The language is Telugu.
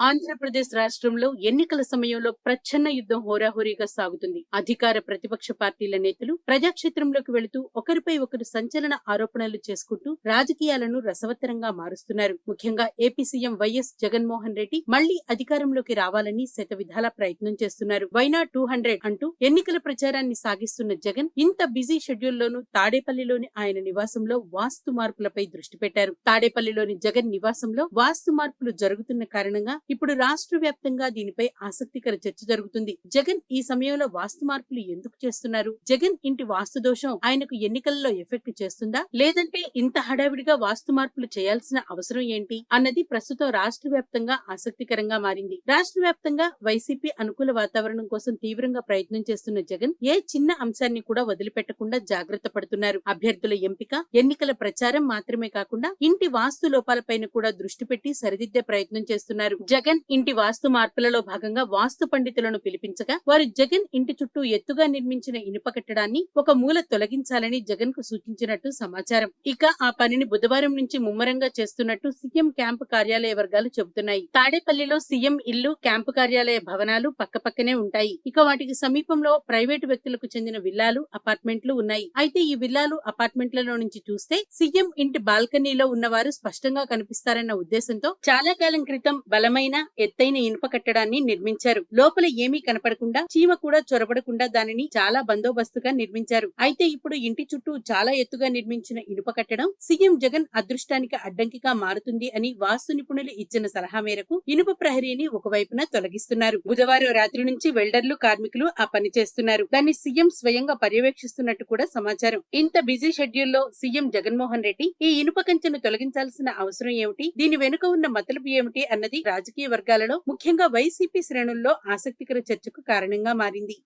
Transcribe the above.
ఆంధ్రప్రదేశ్ రాష్ట్రంలో ఎన్నికల సమయంలో ప్రచ్ఛన్న యుద్ధం హోరాహోరీగా సాగుతుంది. అధికార ప్రతిపక్ష పార్టీల నేతలు ప్రజాక్షేత్రంలోకి వెళుతూ ఒకరిపై ఒకరు సంచలన ఆరోపణలు చేసుకుంటూ రాజకీయాలను రసవత్తరంగా మారుస్తున్నారు. ముఖ్యంగా AP CM YS Jaganmohan Reddy మళ్ళీ అధికారంలోకి రావాలని శత విధాల ప్రయత్నం చేస్తున్నారు. వైనా టూ హండ్రెడ్ అంటూ ఎన్నికల ప్రచారాన్ని సాగిస్తున్న జగన్ ఇంత బిజీ షెడ్యూల్లోనూ తాడేపల్లిలోని ఆయన నివాసంలో వాస్తు మార్పులపై దృష్టి పెట్టారు. తాడేపల్లిలోని జగన్ నివాసంలో వాస్తు మార్పులు జరుగుతున్న కారణంగా ఇప్పుడు రాష్ట్ర వ్యాప్తంగా దీనిపై ఆసక్తికర చర్చ జరుగుతుంది. జగన్ ఈ సమయంలో వాస్తు మార్పులు ఎందుకు చేస్తున్నారు? జగన్ ఇంటి వాస్తు దోషం ఆయనకు ఎన్నికల్లో ఎఫెక్ట్ చేస్తుందా? లేదంటే ఇంత హడావిడిగా వాస్తు మార్పులు చేయాల్సిన అవసరం ఏంటి? అన్నది ప్రస్తుతం రాష్ట్ర వ్యాప్తంగా ఆసక్తికరంగా మారింది. రాష్ట్ర వ్యాప్తంగా వైసీపీ అనుకూల వాతావరణం కోసం తీవ్రంగా ప్రయత్నం చేస్తున్న జగన్ ఏ చిన్న అంశాన్ని కూడా వదిలిపెట్టకుండా జాగ్రత్త పడుతున్నారు. అభ్యర్థుల ఎంపిక ఎన్నికల ప్రచారం మాత్రమే కాకుండా ఇంటి వాస్తు లోపాలపైన కూడా దృష్టి పెట్టి సరిదిద్దే ప్రయత్నం చేస్తున్నారు. జగన్ ఇంటి వాస్తు మార్పులలో భాగంగా వాస్తు పండితులను పిలిపించగా వారు జగన్ ఇంటి చుట్టూ ఎత్తుగా నిర్మించిన ఇనుప కట్టడాన్ని ఒక మూల తొలగించాలని జగన్కు సూచించినట్టు సమాచారం. ఇక ఆ పనిని బుధవారం నుంచి ముమ్మరంగా చేస్తున్నట్టు సీఎం క్యాంపు కార్యాలయ వర్గాలు చెబుతున్నాయి. తాడేపల్లిలో సీఎం ఇల్లు క్యాంపు కార్యాలయ భవనాలు పక్కపక్కనే ఉంటాయి. ఇక వాటికి సమీపంలో ప్రైవేటు వ్యక్తులకు చెందిన విల్లాలు అపార్ట్మెంట్లు ఉన్నాయి. అయితే ఈ విల్లాలు అపార్ట్మెంట్లలో నుంచి చూస్తే సీఎం ఇంటి బాల్కనీలో ఉన్నవారు స్పష్టంగా కనిపిస్తారన్న ఉద్దేశంతో చాలా కాలం క్రితం బలమైన ఎత్తైన ఇనుప కట్టడాన్ని నిర్మించారు. లోపల ఏమీ కనపడకుండా చీమ కూడా చొరబడకుండా దానిని చాలా బందోబస్తుగా నిర్మించారు. అయితే ఇప్పుడు ఇంటి చుట్టూ చాలా ఎత్తుగా నిర్మించిన ఇనుప కట్టడం సీఎం జగన్ అదృష్టానికి అడ్డంకిగా మారుతుంది అని వాస్తు నిపుణులు ఇచ్చిన సలహా మేరకు ఇనుప ప్రహరీని ఒకవైపున తొలగిస్తున్నారు. బుధవారం రాత్రి నుంచి వెల్డర్లు కార్మికులు ఆ పని చేస్తున్నారు. దాన్ని సీఎం స్వయంగా పర్యవేక్షిస్తున్నట్టు కూడా సమాచారం. ఇంత బిజీ షెడ్యూల్లో సీఎం జగన్మోహన్ రెడ్డి ఈ ఇనుప కంచెను తొలగించాల్సిన అవసరం ఏమిటి? దీని వెనుక ఉన్న మతలబు ఏమిటి? అన్నది రాజకీయ రాజకీయ వర్గాలలో ముఖ్యంగా వైసీపీ శ్రేణుల్లో ఆసక్తికర చర్చకు కారణంగా మారింది.